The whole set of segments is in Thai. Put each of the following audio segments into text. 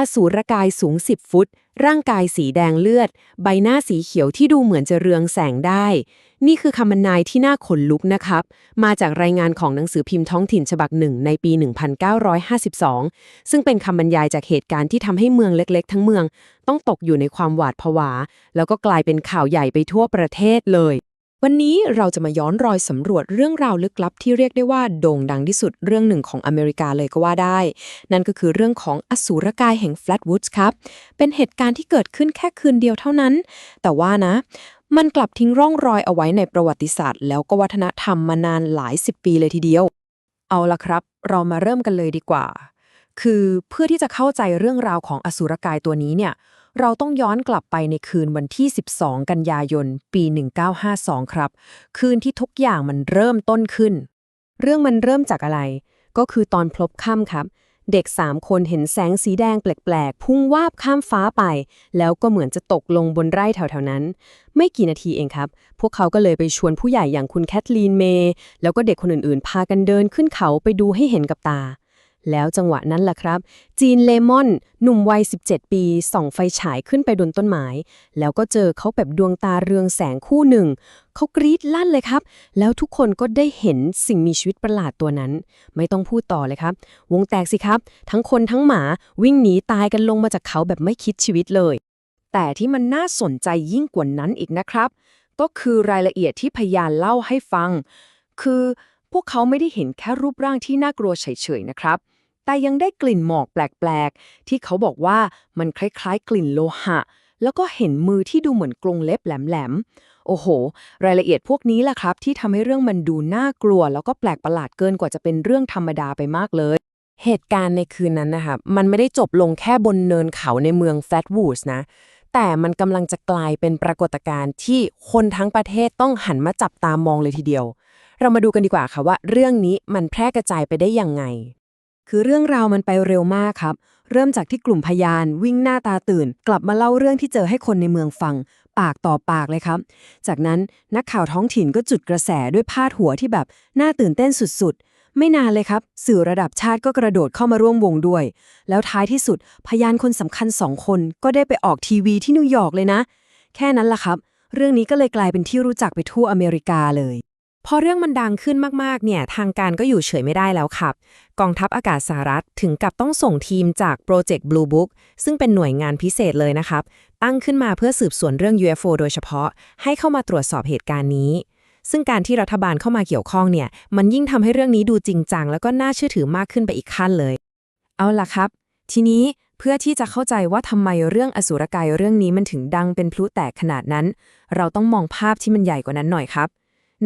อสูรกายสูง 10 ฟุต ร่างกายสีแดงเลือด ใบหน้าสีเขียวที่ดูเหมือนจะเรืองแสงได้ นี่คือคำบรรยายที่น่าขนลุกนะครับ มาจากรายงานของหนังสือพิมพ์ท้องถิ่นฉบับหนึ่งในปี 1952 ซึ่งเป็นคำบรรยายจากเหตุการณ์ที่ทำให้เมืองเล็กๆ ทั้งเมือง ต้องตกอยู่ในความหวาดผวา แล้วก็กลายเป็นข่าวใหญ่ไปทั่วประเทศเลย วันนี้เราจะมาย้อนรอยสำรวจเรื่องราวลึกลับที่เรียกได้ว่าโด่งดังที่สุดเรื่องหนึ่งของอเมริกาเลยก็ว่าได้ นั่นก็คือเรื่องของอสูรกายแห่ง Flatwoods ครับ เป็นเหตุการณ์ที่เกิดขึ้นแค่คืนเดียวเท่านั้น แต่ว่านะ มันกลับทิ้งร่องรอยเอาไว้ในประวัติศาสตร์ แล้วก็วัฒนธรรมมานานหลายสิบปีเลยทีเดียว เอาละครับ เรามาเริ่มกันเลยดีกว่า คือเพื่อที่จะเข้าใจเรื่องราวของอสูรกายตัวนี้เนี่ย เราต้องย้อนกลับไปในคืนวันที่ 12 กันยายน ปี 1952 ครับ คืนที่ทุกอย่างมันเริ่มต้นขึ้น เรื่องมันเริ่มจากอะไร ก็คือตอนพลบค่ำครับ เด็ก 3 คนเห็นแสงสีแดงแปลกๆ พุ่งวาบข้ามฟ้าไป แล้วก็เหมือนจะตกลงบนไร่แถวๆนั้น ไม่กี่นาทีเองครับ พวกเขาก็เลยไปชวนผู้ใหญ่อย่างคุณแคทลีนเมย์แล้วก็เด็กคนอื่นๆ พากันเดินขึ้นเขาไปดูให้เห็นกับตา แล้วจังหวะนั้นล่ะครับ จีนเลมอน หนุ่มวัย 17 ปี ส่องไฟฉายขึ้นไปบนต้นไม้ แล้วก็เจอเขาแบบดวงตาเรืองแสงคู่หนึ่ง เขากรี๊ดลั่นเลยครับ แล้วทุกคนก็ได้เห็นสิ่งมีชีวิตประหลาดตัวนั้น ไม่ต้องพูดต่อเลยครับ วงแตกสิครับ ทั้งคนทั้งหมาวิ่งหนีตายกันลงมาจากเขาแบบไม่คิดชีวิตเลย แต่ที่มันน่าสนใจยิ่งกว่านั้นอีกนะครับ ก็คือรายละเอียดที่พยานเล่าให้ฟัง คือพวกเขาไม่ได้เห็นแค่รูปร่างที่น่ากลัวเฉยๆนะครับ แต่ยังได้กลิ่นหมอกแปลกๆ ที่เขาบอกว่ามันคล้ายๆ กลิ่นโลหะ แล้วก็เห็นมือที่ดูเหมือนกรงเล็บแหลมๆ โอ้โห รายละเอียดพวกนี้แหละครับ ที่ทำให้เรื่องมันดูน่ากลัว แล้วก็แปลกประหลาดเกินกว่าจะเป็นเรื่องธรรมดาไปมากเลยเหตุการณ์ในคืนนั้นนะครับมันไม่ได้จบลงแค่บนเนินเขาในเมืองแฟตวูดส์นะ แต่มันกำลังจะกลายเป็นปรากฏการณ์ที่คนทั้งประเทศต้องหันมาจับตามองเลยทีเดียว เรามาดูกันดีกว่าค่ะว่าเรื่องนี้มันแพร่กระจายไปได้ยังไง คือเรื่องราวมันไปเร็วมากครับ เริ่มจากที่กลุ่มพยานวิ่งหน้าตาตื่น กลับมาเล่าเรื่องที่เจอให้คนในเมืองฟัง ปากต่อปากเลยครับ จากนั้นนักข่าวท้องถิ่นก็จุดกระแสด้วยพาดหัวที่แบบน่าตื่นเต้นสุดๆ ไม่นานเลยครับ สื่อระดับชาติก็กระโดดเข้ามาร่วมวงด้วย แล้วท้ายที่สุดพยานคนสำคัญสองคนก็ได้ไปออกทีวีที่นิวยอร์กเลยนะ แค่นั้นล่ะครับ เรื่องนี้ก็เลยกลายเป็นที่รู้จักไปทั่วอเมริกาเลย พอเรื่องมันดังขึ้นมากๆ เนี่ย ทางการก็อยู่เฉยไม่ได้แล้วครับ กองทัพอากาศสหรัฐถึงกับต้องส่งทีมจากโปรเจกต์ Blue Book ซึ่งเป็นหน่วยงานพิเศษเลยนะครับ ตั้งขึ้นมาเพื่อสืบสวนเรื่อง UFO โดยเฉพาะ ให้เข้ามาตรวจสอบเหตุการณ์นี้ ซึ่งการที่รัฐบาลเข้ามาเกี่ยวข้องเนี่ย มันยิ่งทำให้เรื่องนี้ดูจริงจัง แล้วก็น่าเชื่อถือมากขึ้นไปอีกขั้นเลย เอาล่ะครับ ทีนี้เพื่อที่จะเข้าใจว่าทำไมเรื่องอสูรกายเรื่องนี้มันถึงดังเป็นพลุแตกขนาดนั้น เราต้องมองภาพที่มันใหญ่กว่านั้นหน่อยครับ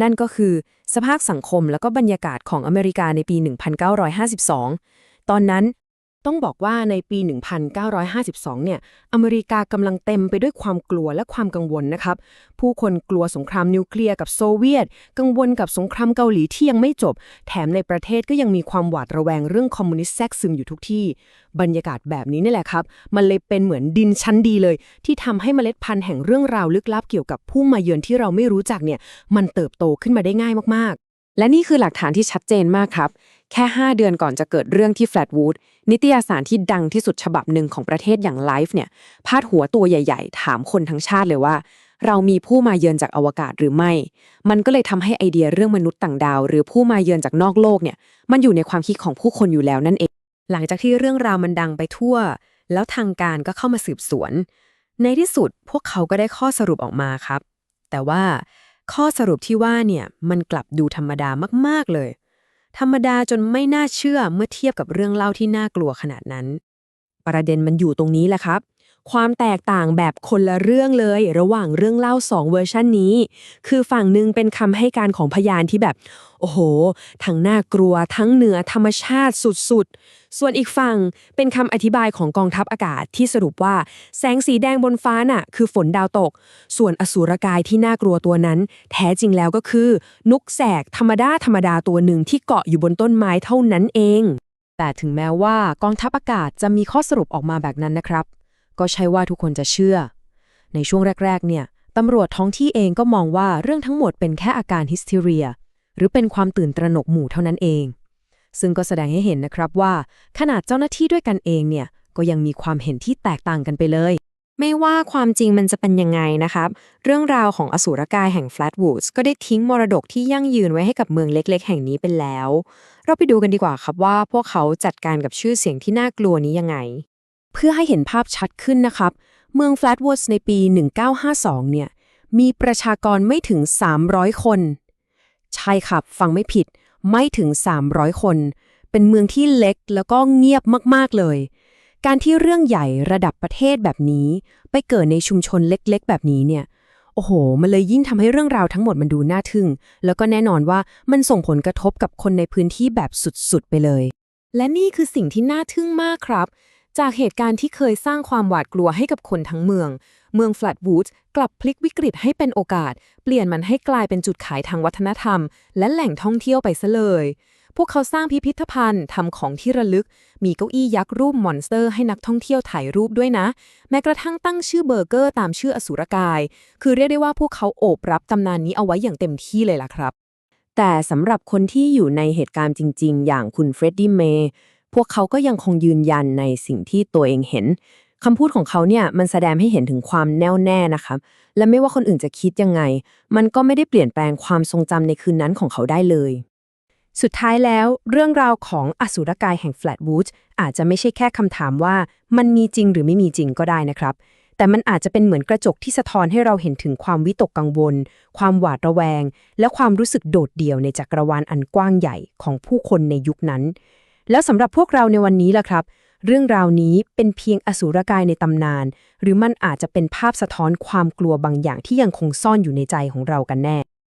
นั่นก็คือสภาพสังคมและก็บรรยากาศของอเมริกาในปี 1952 ตอนนั้น ต้องบอกว่าในปี 1952 เนี่ย อเมริกากำลังเต็มไปด้วยความกลัวและความกังวลนะครับ ผู้คนกลัวสงครามนิวเคลียร์กับโซเวียต กังวลกับสงครามเกาหลีที่ยังไม่จบ แถมในประเทศก็ยังมีความหวาดระแวงเรื่องคอมมิวนิสต์แทรกซึมอยู่ทุกที่ บรรยากาศแบบนี้นี่แหละครับ มันเลยเป็นเหมือนดินชั้นดีเลย ที่ทำให้เมล็ดพันธุ์แห่งเรื่องราวลึกลับเกี่ยวกับผู้มาเยือนที่เราไม่รู้จักเนี่ย มันเติบโตขึ้นมาได้ง่ายมากๆ และนี่คือหลักฐานที่ชัดเจนมากครับ แค่ 5 เดือนก่อนจะเกิดเรื่องที่แฟลตวูดนิตยสารที่ดังที่สุดฉบับหนึ่งของประเทศอย่าง Life เนี่ย พาดหัวตัวใหญ่ ๆ ถามคนทั้งชาติเลยว่า เรามีผู้มาเยือนจากอวกาศหรือไม่ มันก็เลยทำให้ไอเดียเรื่องมนุษย์ต่างดาว หรือผู้มาเยือนจากนอกโลกเนี่ย มันอยู่ในความคิดของผู้คนอยู่แล้วนั่นเอง หลังจากที่เรื่องราวมันดังไปทั่ว แล้วทางการก็เข้ามาสืบสวน ในที่สุดพวกเขาก็ได้ข้อสรุปออกมาครับ แต่ว่าข้อสรุปที่ว่าเนี่ยมันกลับดูธรรมดามากๆเลย ธรรมดาจนไม่น่าเชื่อเมื่อเทียบกับเรื่องเล่าที่น่ากลัวขนาดนั้น ประเด็นมันอยู่ตรงนี้แหละครับ ความแตกต่างแบบคนละเรื่องเลย ระหว่างเรื่องเล่าสองเวอร์ชันนี้ คือฝั่งหนึ่งเป็นคำให้การของพยานที่แบบ โอ้โห ทั้งน่ากลัวทั้งเหนือธรรมชาติสุดๆ ส่วนอีกฝั่งเป็นคำอธิบายของกองทัพอากาศที่สรุปว่า แสงสีแดงบนฟ้าน่ะ คือฝนดาวตก ส่วนอสูรกายที่น่ากลัวตัวนั้น แท้จริงแล้วก็คือ นกแสกธรรมดาธรรมดาตัวหนึ่งที่เกาะอยู่บนต้นไม้เท่านั้นเอง แต่ถึงแม้ว่ากองทัพอากาศจะมีข้อสรุปออกมาแบบนั้นนะครับ ก็ใช่ว่าทุกคนจะเชื่อ ในช่วงแรก ๆ เนี่ยตำรวจท้องที่เองก็มองว่าเรื่องทั้งหมดเป็นแค่อาการฮิสเทเรีย หรือเป็นความตื่นตระหนกหมู่เท่านั้นเอง ซึ่งก็แสดงให้เห็นนะครับว่า ขนาดเจ้าหน้าที่ด้วยกันเองเนี่ยก็ยังมีความเห็นที่แตกต่างกันไปเลย ไม่ว่าความจริงมันจะเป็นยังไงนะครับ เรื่องราวของอสูรกายแห่ง Flatwoods ก็ได้ทิ้งมรดกที่ยั่งยืนไว้ให้กับเมืองเล็ก ๆ แห่งนี้ไปแล้ว เราไปดูกันดีกว่าครับว่าพวกเขาจัดการกับชื่อเสียงที่น่ากลัวนี้ยังไง เพื่อให้เห็นภาพชัดขึ้นนะครับ เมือง Flatwoods ในปี 1952 เนี่ย มีประชากรไม่ถึง 300 คน ใช่ครับ ฟังไม่ผิด ไม่ถึง 300 คน เป็นเมืองที่เล็กแล้วก็เงียบมากๆเลย การที่เรื่องใหญ่ระดับประเทศแบบนี้ ไปเกิดในชุมชนเล็กๆ แบบนี้เนี่ยโอ้โห มันเลยยิ่งทำให้เรื่องราวทั้งหมดมันดูน่าทึ่ง แล้วก็แน่นอนว่ามันส่งผลกระทบกับคนในพื้นที่แบบสุดๆ ไปเลย และนี่คือสิ่งที่น่าทึ่งมากครับ จากเหตุการณ์ที่เคยสร้างความหวาดกลัวให้กับคนทั้งเมือง เมือง Flatwoods กลับพลิกวิกฤตให้เป็นโอกาส เปลี่ยนมันให้กลายเป็นจุดขายทางวัฒนธรรม และแหล่งท่องเที่ยวไปซะเลย พวกเขาสร้างพิพิธภัณฑ์ทำของที่ระลึก มีเก้าอี้ยักษ์รูปมอนสเตอร์ให้นักท่องเที่ยวถ่ายรูปด้วยนะ แม้กระทั่งตั้งชื่อเบอร์เกอร์ตามชื่ออสูรกาย คือเรียกได้ว่าพวกเขาโอบรับตำนานนี้เอาไว้อย่างเต็มที่เลยล่ะครับแต่สำหรับคนที่อยู่ในเหตุการณ์จริง ๆ อย่างคุณเฟรดดี้เมย์ พวกเขาก็ยังคงยืนยันในสิ่งที่ตัวเองเห็นคำพูดของเขาเนี่ยมันแสดงให้เห็นถึงความแน่วแน่นะครับและไม่ว่าคนอื่นจะคิดยังไง มันก็ไม่ได้เปลี่ยนแปลงความทรงจำในคืนนั้นของเขาได้เลย สุดท้ายแล้ว เรื่องราวของอสูรกายแห่ง Flatwoods อาจจะไม่ใช่แค่คำถามว่ามันมีจริงหรือไม่มีจริงก็ได้นะครับ แต่มันอาจจะเป็นเหมือนกระจกที่สะท้อนให้เราเห็นถึงความวิตกกังวล ความหวาดระแวง และความรู้สึกโดดเดี่ยวในจักรวาลอันกว้างใหญ่ของผู้คนในยุคนั้น แล้วสำหรับพวกเราในวันนี้ล่ะครับ เรื่องราวนี้เป็นเพียงอสูรกายในตำนาน หรือมันอาจจะเป็นภาพสะท้อนความกลัวบางอย่างที่ยังคงซ่อนอยู่ในใจของเรากันแน่